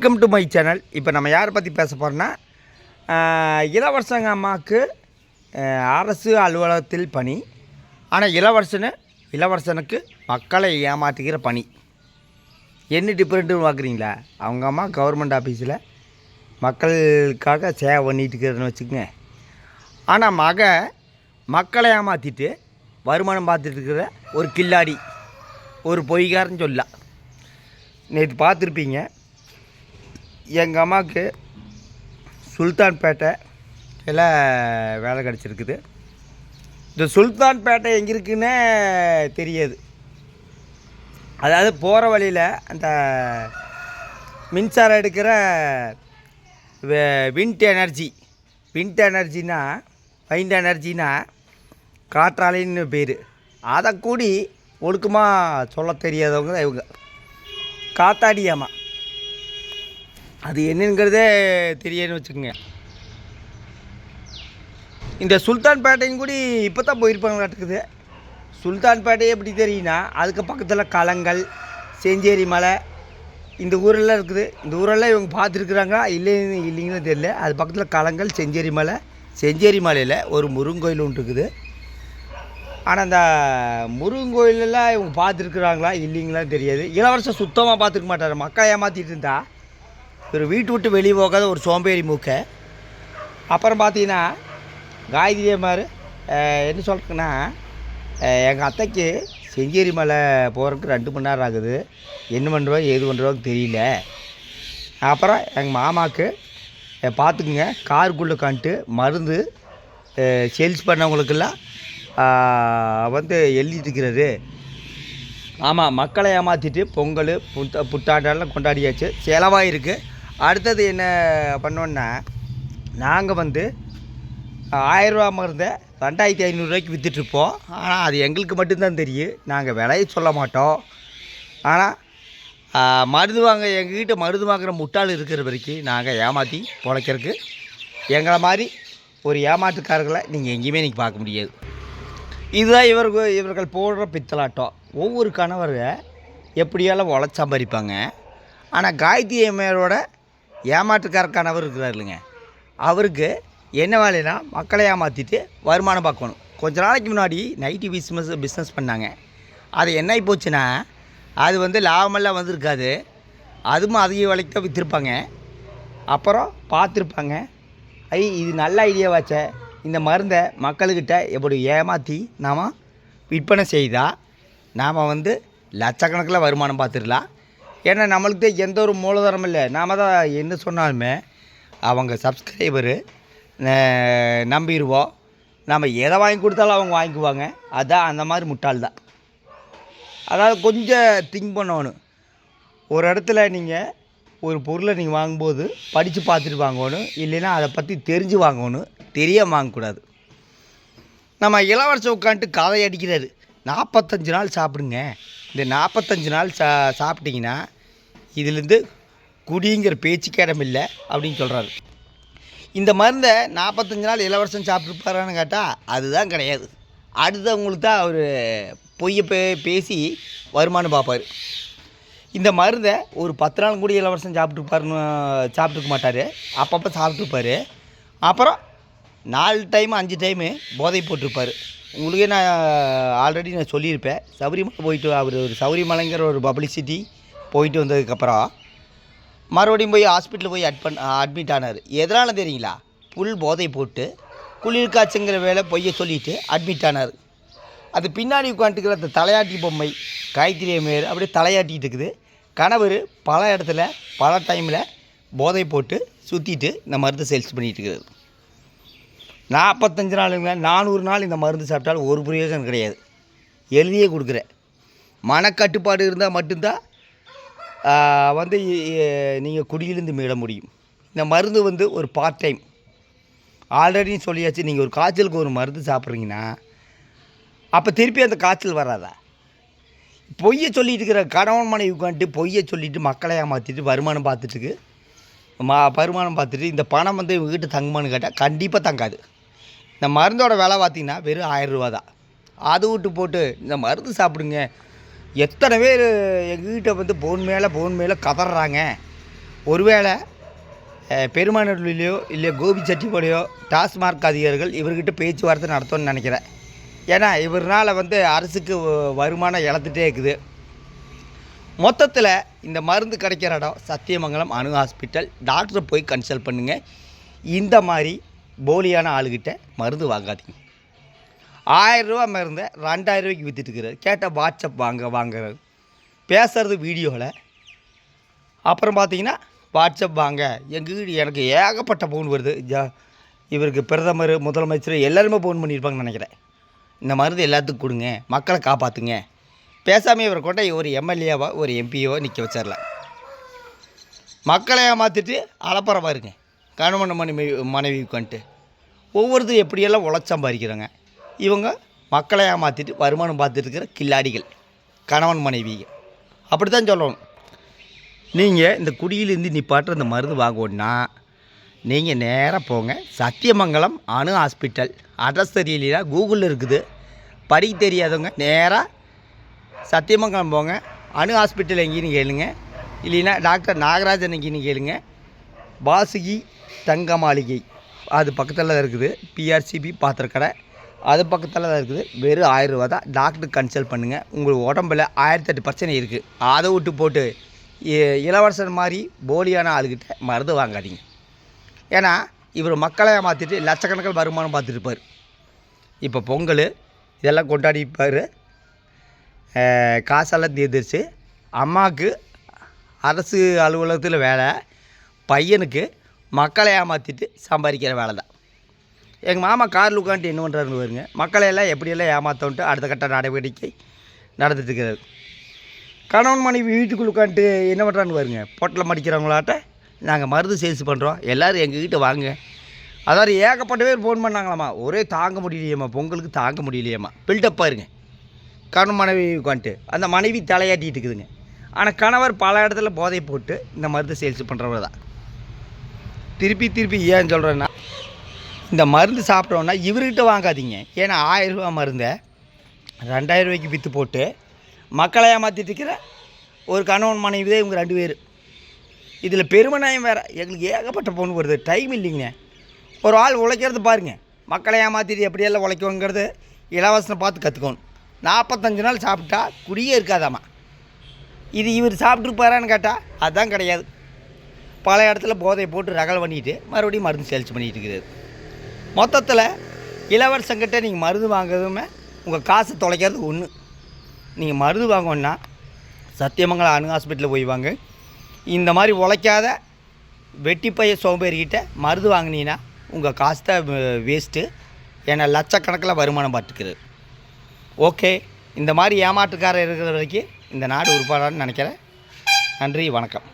Welcome to my channel இப்போ நம்ம யாரை பற்றி பேச போகிறோன்னா இளவரசங்க அம்மாவுக்கு அரசு அலுவலகத்தில் பணி. ஆனால் இளவரசனு இளவரசனுக்கு மக்களை ஏமாற்றுகிற பணி. என்ன டிஃப்ரெண்ட்டுன்னு பார்க்குறீங்களா அவங்க அம்மா கவர்மெண்ட் ஆஃபீஸில் மக்களுக்காக சேவை பண்ணிட்டு இருக்கிறேன்னு வச்சுக்கோங்க. ஆனால் மக மக்களை ஏமாற்றிட்டு வருமானம் பார்த்துட்டு இருக்கிற ஒரு கில்லாடி ஒரு பொய்காரன்னு சொல்லலாம். நேற்று பார்த்துருப்பீங்க எங்கள் அம்மாவுக்கு சுல்தான்பேட்டை எல்லாம் வேலை கிடச்சிருக்குது. இந்த சுல்தான்பேட்டை எங்கே இருக்குன்னே தெரியாது. அதாவது போகிற வழியில் அந்த மின்சாரம் எடுக்கிற விண்ட் எனர்ஜி. விண்ட் எனர்ஜினா வைண்ட் எனர்ஜினா காற்றாலைன்னு பேர். அதை கூடி ஒழுக்கமாக சொல்ல தெரியாதவங்க தான் இவங்க காத்தாடியாமா அது என்னங்கிறதே தெரியன்னு வச்சுக்கோங்க. இந்த சுல்தான்பேட்டையும் கூடி இப்போ தான் போயிருப்பாங்களாட்டுக்குது சுல்தான்பேட்டை எப்படி தெரியும்னா அதுக்கு பக்கத்தில் களங்கள் செஞ்சேரி மலை இந்த ஊரெல்லாம் இருக்குது. இந்த ஊரெல்லாம் இவங்க பார்த்துருக்குறாங்களா? இல்லைன்னு இல்லைங்கன்னு தெரியல. அது பக்கத்தில் களங்கள் செஞ்சேரி மலை செஞ்சேரி மலையில் ஒரு முருகன் கோயில் ஒன்று இருக்குது. ஆனால் அந்த முருகன் கோயிலெல்லாம் இவங்க பார்த்துருக்குறாங்களா இல்லைங்களான்னு தெரியாது. இளவரசர் சுத்தமாக பார்த்துருக்க மாட்டார். மக்களை ஏமாற்றிட்டு இருந்தால் ஒரு வீட்டு விட்டு வெளியே போகாத ஒரு சோம்பேறி மூக்கை. அப்புறம் பார்த்தீங்கன்னா காயத்ரி அம்மார் என்ன சொல்கிறேன்னா எங்கள் அத்தைக்கு செஞ்சேரி மலை போகிறதுக்கு ரெண்டு மணி நேரம் ஆகுது. என்ன பண்ணுறோம் ஏது பண்ணுறோன்னு தெரியல. அப்புறம் எங்கள் மாமாவுக்கு பார்த்துக்குங்க காருக்குள்ளே காண்ட்டு மருந்து சேல்ஸ் பண்ணவங்களுக்கெல்லாம் வந்து எழுதிட்டுருக்கிறாரு ஆமாம் மக்களை ஏமாற்றிட்டு பொங்கல் புத்த புத்தாண்டெல்லாம் கொண்டாடியாச்சு. செலவாக இருக்குது அடுத்தது என்ன பண்ணோன்னா நாங்கள் வந்து ஆயிரரூபா மருந்தை ரெண்டாயிரத்தி ஐநூறுரூவாய்க்கு விற்றுட்ருப்போம் ஆனால் அது எங்களுக்கு மட்டும்தான் தெரியும். நாங்கள் விலையை சொல்ல மாட்டோம். ஆனால் மருந்து வாங்க எங்ககிட்ட மருந்து வாங்குற முட்டாள் இருக்கிற வரைக்கும் நாங்கள் ஏமாற்றி பிழைக்கிறதுக்கு எங்களை மாதிரி ஒரு ஏமாற்றுக்காரர்களை நீங்கள் எங்கேயுமே நீங்கள் பார்க்க முடியாது. இதுதான் இவர்கள் இவர்கள் போடுற பித்தலாட்டம். ஒவ்வொரு கணவரை எப்படியெல்லாம் உழைச்சம்பரிப்பாங்க ஆனால் காயத்ரி அம்மையாரோட ஏமாற்றுக்காரக்கானவர் கணவர் இருக்கிறார் இல்லைங்க. அவருக்கு என்ன வேலைன்னா மக்களை ஏமாற்றிட்டு வருமானம் பார்க்கணும். கொஞ்ச நாளைக்கு முன்னாடி நைட்டி பிஸ்னஸ் பிஸ்னஸ் பண்ணாங்க. அது என்ன ஆகி போச்சுன்னா அது வந்து லாபமெல்லாம் வந்திருக்காது. அதுவும் அதிக விலைக்கு தான் விற்றுருப்பாங்க அப்புறம் பார்த்துருப்பாங்க. ஐ இது நல்ல ஐடியாவாச்ச இந்த மருந்தை மக்கள்கிட்ட எப்படி ஏமாற்றி நாம் விற்பனை செய்தால் நாம் வந்து லட்சக்கணக்கில் வருமானம் பார்த்துடலாம். ஏன்னா நம்மளுக்கு தான் எந்த ஒரு மூலதனம் இல்லை. நாம் தான் என்ன சொன்னாலுமே அவங்க சப்ஸ்கிரைபரு நம்பிடுவோம் நம்ம எதை வாங்கி கொடுத்தாலும் அவங்க வாங்கிக்குவாங்க. அதான் அந்த மாதிரி முட்டாள் தான். அதாவது கொஞ்சம் திங்க் பண்ணணும். ஒரு இடத்துல நீங்கள் ஒரு பொருளை நீங்கள் வாங்கும்போது படித்து பார்த்துட்டு வாங்கணும். இல்லைன்னா அதை பற்றி தெரிஞ்சு வாங்கணும். தெரிய வாங்கக்கூடாது. நம்ம இளவரசம் உட்காந்துட்டு கதை அடிக்கிறாரு. நாற்பத்தஞ்சு நாள் சாப்பிடுங்க. இந்த நாற்பத்தஞ்சு நாள் சா சாப்பிட்டிங்கன்னா இதுலேருந்து குடிங்கிற பேச்சுக்கு இடமில்லை அப்படின்னு சொல்கிறாரு இந்த மருந்தை நாற்பத்தஞ்சு நாள் இளவரசன் சாப்பிட்ருப்பாரான்னு கேட்டால் அதுதான் கிடையாது. அடுத்தவங்களுக்கு தான் அவர் பொய்யை பே பேசி வருமானம் பார்ப்பார். இந்த மருந்தை ஒரு பத்து நாள் கூட இளவரசன் சாப்பிட்ருப்பாருன்னு சாப்பிட்ருக்க மாட்டார். அப்பப்போ சாப்பிட்ருப்பாரு அப்புறம் நாலு டைம் அஞ்சு டைமு போதை போட்டிருப்பார். உங்களுக்கே நான் ஆல்ரெடி நான் சொல்லியிருப்பேன். சபரிமலை போயிட்டு அவர் ஒரு சபரிமலைங்கிற ஒரு பப்ளிசிட்டி போயிட்டு வந்ததுக்கப்புறம் மறுபடியும் போய் ஹாஸ்பிட்டலில் போய் அட் அட்மிட் ஆனார். எதனால் தெரியுங்களா? புல் போதை போட்டு குளிர் காய்ச்சுங்கிற வேலை பொய்ய சொல்லிட்டு அட்மிட் ஆனார். அது பின்னாடி உட்காந்துக்கிற அந்த தலையாட்டி பொம்மை காயத்ரி மேல் அப்படியே தலையாட்டிகிட்டு இருக்குது. கணவர் பல இடத்துல பல டைமில் போதை போட்டு சுற்றிட்டு இந்த மருந்து சேல்ஸ் பண்ணிகிட்டு இருக்கிறது நாற்பத்தஞ்சு நாளுங்க நானூறு நாள் இந்த மருந்து சாப்பிட்டாலும் ஒரு பிரயோஜனம் கிடையாது. எழுதியே கொடுக்குறேன். மனக்கட்டுப்பாடு இருந்தால் மட்டும்தான் வந்து நீங்கள் குடியிலிருந்து மீள முடியும். இந்த மருந்து வந்து ஒரு பார்ட் டைம் ஆல்ரெடி சொல்லியாச்சு நீங்கள் ஒரு காய்ச்சலுக்கு ஒரு மருந்து சாப்பிட்றீங்கன்னா அப்போ திருப்பி அந்த காய்ச்சல் வராதா? பொய்யை சொல்லிட்டு இருக்கிற கணவன் மனைவி உட்காந்துட்டு பொய்யை சொல்லிட்டு மக்களை ஏமாற்றிட்டு வருமானம் பார்த்துட்டுக்கு மா வருமானம் பார்த்துட்டு இந்த பணம் வந்து இவங்ககிட்ட தங்குமான்னு கேட்டால் கண்டிப்பாக தங்காது. இந்த மருந்தோட விலை பார்த்திங்கன்னா வெறும் ஆயிரம் ரூபா தான். அது விட்டு போட்டு இந்த மருந்து சாப்பிடுங்க. எத்தனை பேர் எங்ககிட்ட வந்து போன் மேலே போன் மேலே கதறாங்க. ஒருவேளை அஹ், இல்லை கோபி கோபிச்செட்டிப்பாளையோ டாஸ்மார்க் அதிகாரிகள் இவர்கிட்ட பேச்சுவார்த்தை நடத்தணும்னு நினைக்கிறேன். ஏன்னா இவர்னால் வந்து அரசுக்கு வருமானம் இழந்துட்டே இருக்குது. மொத்தத்தில் இந்த மருந்து கிடைக்கிற இடம் சத்தியமங்கலம் அணு ஹாஸ்பிட்டல் டாக்டரை போய் கன்சல்ட் பண்ணுங்கள் இந்த மாதிரி போலியான ஆளுகிட்ட மருந்து வாங்காதீங்க. ஆயிரரூவா மருந்தை ரெண்டாயிரம் ரூபாய்க்கு விற்றுட்டு கேட்டால் வாட்ஸ்அப் வாங்க வாங்குறாரு. பேசுகிறது வீடியோவில் அப்புறம் பார்த்தீங்கன்னா வாட்ஸ்அப் வாங்க. எங்கள் வீடு எனக்கு ஏகப்பட்ட ஃபோன் வருது. ஜா இவருக்கு பிரதமர் முதலமைச்சர் எல்லாருமே ஃபோன் பண்ணியிருப்பாங்கன்னு நினைக்கிறேன். இந்த மருந்து எல்லாத்துக்கும் கொடுங்க. மக்களை காப்பாற்றுங்க பேசாமல் இவரை கொண்ட ஒரு எம்எல்ஏவோ ஒரு எம்பியோ நிற்க வச்சிடலாம் மக்களை ஏமாற்றிட்டு அலப்பறமாக பாருங்க. கணவன் மனைவி மனைவி உட்காந்துட்டு ஒவ்வொருத்தரும் எப்படியெல்லாம் உழைச்சம்பாதிக்கிறாங்க இவங்க மக்களை ஏமாற்றிட்டு வருமானம் பார்த்துட்டு இருக்கிற கில்லாடிகள் கணவன் மனைவி அப்படி தான் சொல்லணும். நீங்கள் இந்த குடியிலேருந்து நிப்பாட்டுற இந்த மருந்து வாங்கணுன்னா நீங்கள் நேராக போங்க. சத்தியமங்கலம் அணு ஹாஸ்பிட்டல் அட்ரஸ் தெரியலையா? கூகுளில் இருக்குது. படிக்க தெரியாதவங்க நேராக சத்தியமங்கலம் போங்க. அணு ஹாஸ்பிட்டல் எங்கேன்னு கேளுங்க. இல்லைன்னா டாக்டர் நாகராஜன் எங்கேன்னு கேளுங்க. வாசுகி தங்க மாளிகை அது பக்கத்தில் தான் இருக்குது. பிஆர்சிபி பாத்திரக்கடை. அது பக்கத்தில் தான் இருக்குது. வெறும் ஆயிரம் ரூபா தான். டாக்டர் கன்சல்ட் பண்ணுங்கள் உங்களுக்கு உடம்புல ஆயிரத்தெட்டு பிரச்சனை இருக்குது அதை விட்டு போட்டு இளவரசர் மாதிரி போலியான ஆளுகிட்ட மருந்து வாங்காதீங்க. ஏன்னா இவர் மக்களை ஏமாற்றிட்டு லட்சக்கணக்கில் வருமானம் பார்த்துட்டு இருப்பார் இப்போ பொங்கல் இதெல்லாம் கொண்டாடிப்பார் காசெல்லாம் தீர்ந்துருச்சு அம்மாவுக்கு அரசு அலுவலகத்தில் வேலை. பையனுக்கு மக்களை ஏமாற்றிட்டு சம்பாதிக்கிற வேலை தான் எங்கள் மாமா காரில் உட்காந்துட்டு என்ன பண்ணுறாருன்னு பாருங்க. மக்களை எல்லாம் எப்படியெல்லாம் ஏமாத்தோன்ட்டு அடுத்த கட்ட நடவடிக்கை நடந்துட்டுருக்கிறாரு கணவன் மனைவி வீட்டுக்குள்ள உட்காந்துட்டு என்ன பண்ணுறான்னு பாருங்க. பொட்டில் மடிக்கிறவங்களாட்ட நாங்கள் மருந்து சேல்ஸ் பண்ணுறோம் எல்லோரும் எங்கள் கிட்டே வாங்க. அதாவது ஏகப்பட்ட பேர் ஃபோன் பண்ணாங்களாம்மா ஒரே தாங்க முடியலையேம்மா. பொங்கலுக்கு தாங்க முடியலையேம்மா. பில்டப் பாருங்க. கணவன் மனைவி உட்காந்துட்டு அந்த மனைவி தலையாட்டிகிட்டு இருக்குதுங்க. ஆனால் கணவர் பல இடத்துல போதை போட்டு இந்த மருந்து சேல்ஸ் பண்ணுறவர் தான் திருப்பி திருப்பி ஏன் சொல்கிறேன்னா இந்த மருந்து சாப்பிட்டோன்னா இவர்கிட்ட வாங்காதீங்க. ஏன்னா ஆயிரம் ரூபா மருந்தை ரெண்டாயிரம் ரூபாய்க்கு விற்று போட்டு மக்களை ஏமாற்றிட்டு இருக்கிற ஒரு கணவன் மனைவி தான் இவங்க ரெண்டு பேர். இதில் பெருமநாயம் வேறு. எங்களுக்கு ஏகப்பட்ட பொண்ணு வருது. டைம் இல்லைங்க ஒரு ஆள் உழைக்கிறது பாருங்கள் மக்களை ஏமாற்றிட்டு எப்படியெல்லாம் உழைக்கணுங்கிறது இலவசனை பார்த்து கற்றுக்கணும் நாற்பத்தஞ்சு நாள் சாப்பிட்டா குடியே இருக்காதாம்மா இது இவர் சாப்பிட்ருப்பாரான்னு கேட்டால் அதுதான் கிடையாது. பல இடத்துல போதை போட்டு ரகல் பண்ணிட்டு மறுபடியும் மருந்து சேல்ஸ் பண்ணிகிட்டு இருக்கிறது. மொத்தத்தில் இளவரசங்கிட்ட நீங்கள் மருந்து வாங்குறதுமே உங்கள் காசு தொலைக்கிறது ஒன்று நீங்கள் மருந்து வாங்கணுன்னா சத்தியமங்கலம் அணு ஹாஸ்பிட்டலில் போய் வாங்க. இந்த மாதிரி உழைக்காத வெட்டிப்பைய சோம்பேறிக்கிட்ட மருந்து வாங்கினீங்கன்னா உங்கள் காசு தான் வேஸ்ட்டு ஏன்னா லட்சக்கணக்கில் வருமானம் பார்த்துக்கிறது ஓகே இந்த மாதிரி ஏமாற்றுக்காரர் இருக்கிற வரைக்கும் இந்த நாடு உருப்பாடான்னு நினைக்கிறேன். நன்றி வணக்கம்.